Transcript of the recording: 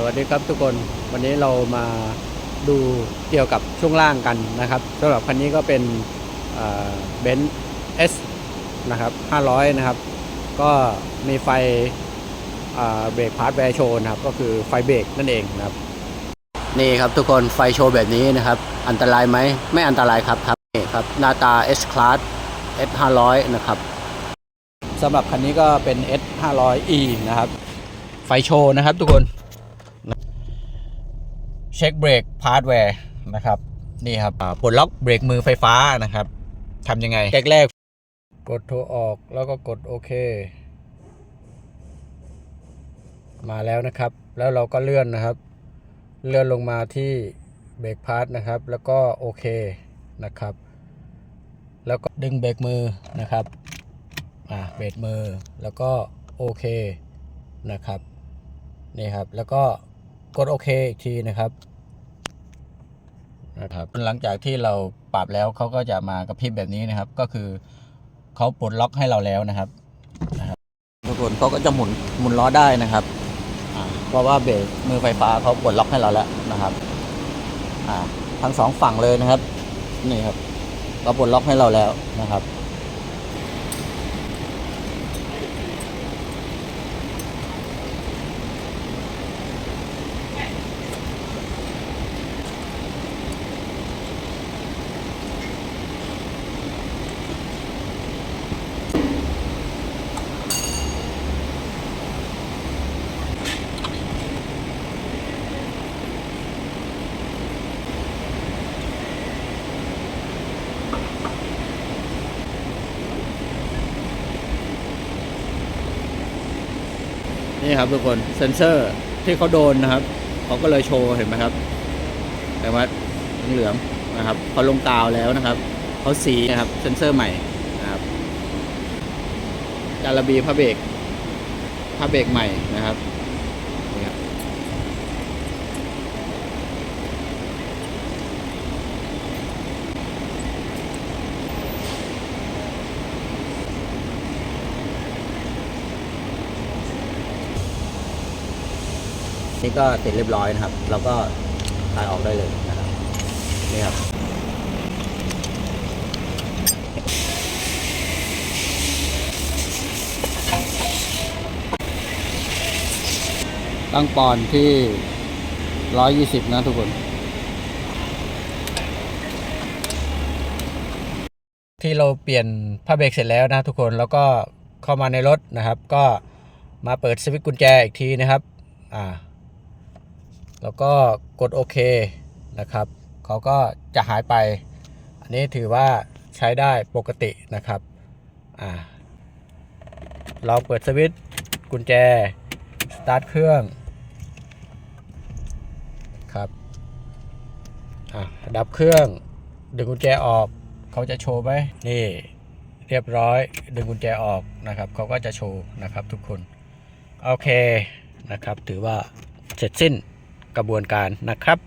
สวัสดีครับทุกคนวันนี้เรามาดูเกี่ยวกับช่วงล่างกันนะครับสำหรับคันนี้ก็เป็นเบนซ์เอสนะครับ 500 นะครับ ก็มีไฟเบรกพาร์ทแวร์โชว์นะครับ ก็คือไฟเบรกนั่นเองนะครับ นี่ครับทุกคนไฟโชว์แบบนี้นะครับ อันตรายไหมไม่อันตรายครับครับนี่ครับหน้าตา S Class S 500นะครับสำหรับคันนี้ก็เป็น S 500 E นะครับ ไฟโชว์นะครับทุกคน เช็คเบรกพาร์ทแวร์นะครับนี่ครับปลดล็อกเบรกมือไฟฟ้านะครับทำยังไงแรกแรกกดโทรออกแล้วก็กดโอเค มาแล้วนะครับ แล้วเราก็เลื่อนนะครับ เลื่อนลงมาที่เบรกพาร์ทนะครับ แล้วก็โอเคนะครับ แล้วก็ดึงเบรกมือนะครับอ่าเบรกมือแล้วก็โอเคนะครับนี่ครับ แล้วก็ กดโอเคอีกทีนะครับนะครับหลังจากที่เราปรับแล้วเขาก็จะมากระพริบแบบนี้นะครับ ก็คือเขาปลดล็อกให้เราแล้วนะครับนะครับทุกคนเขาก็จะหมุนหมุนล้อได้นะครับอ่าเพราะว่าเบรกมือไฟฟ้าเขาปลดล็อกให้เราแล้วนะครับอ่าทั้งสองฝั่งเลยนะครับ นี่ครับเขาปลดล็อกให้เราแล้วนะครับ นี่ครับทุกคนเซนเซอร์ที่เขาโดนนะครับเขาก็เลยโชว์เห็นไหมครับแต่ว่าเหลืองนะครับเขาลงกาวแล้วนะครับเขาสีนะครับเซนเซอร์ใหม่นะครับจาระบีพระเบรกพระเบรกใหม่นะครับนี่ครับ นี่ก็ติดเรียบร้อยนะครับ เราก็คลายออกได้เลยนะครับ นี่ครับ ตั้งปอนที่ 120 นะทุกคน ที่เราเปลี่ยนผ้าเบรกเสร็จแล้วนะทุกคน แล้วก็เข้ามาในรถนะครับ ก็มาเปิดสวิตช์กุญแจอีกทีนะครับ อ่า แล้วก็กดโอเคนะครับเขาก็จะหายไป อันนี้ถือว่าใช้ได้ปกตินะครับอ่าเราเปิดสวิตช์กุญแจ สตาร์ทเครื่องครับอะดับเครื่องดึงกุญแจออกเขาจะโชว์ไหมนี่เรียบร้อยดึงกุญแจออกนะครับเขาก็จะโชว์นะครับทุกคน โอเคนะครับ ถือว่าเสร็จสิ้น กระบวนการนะครับ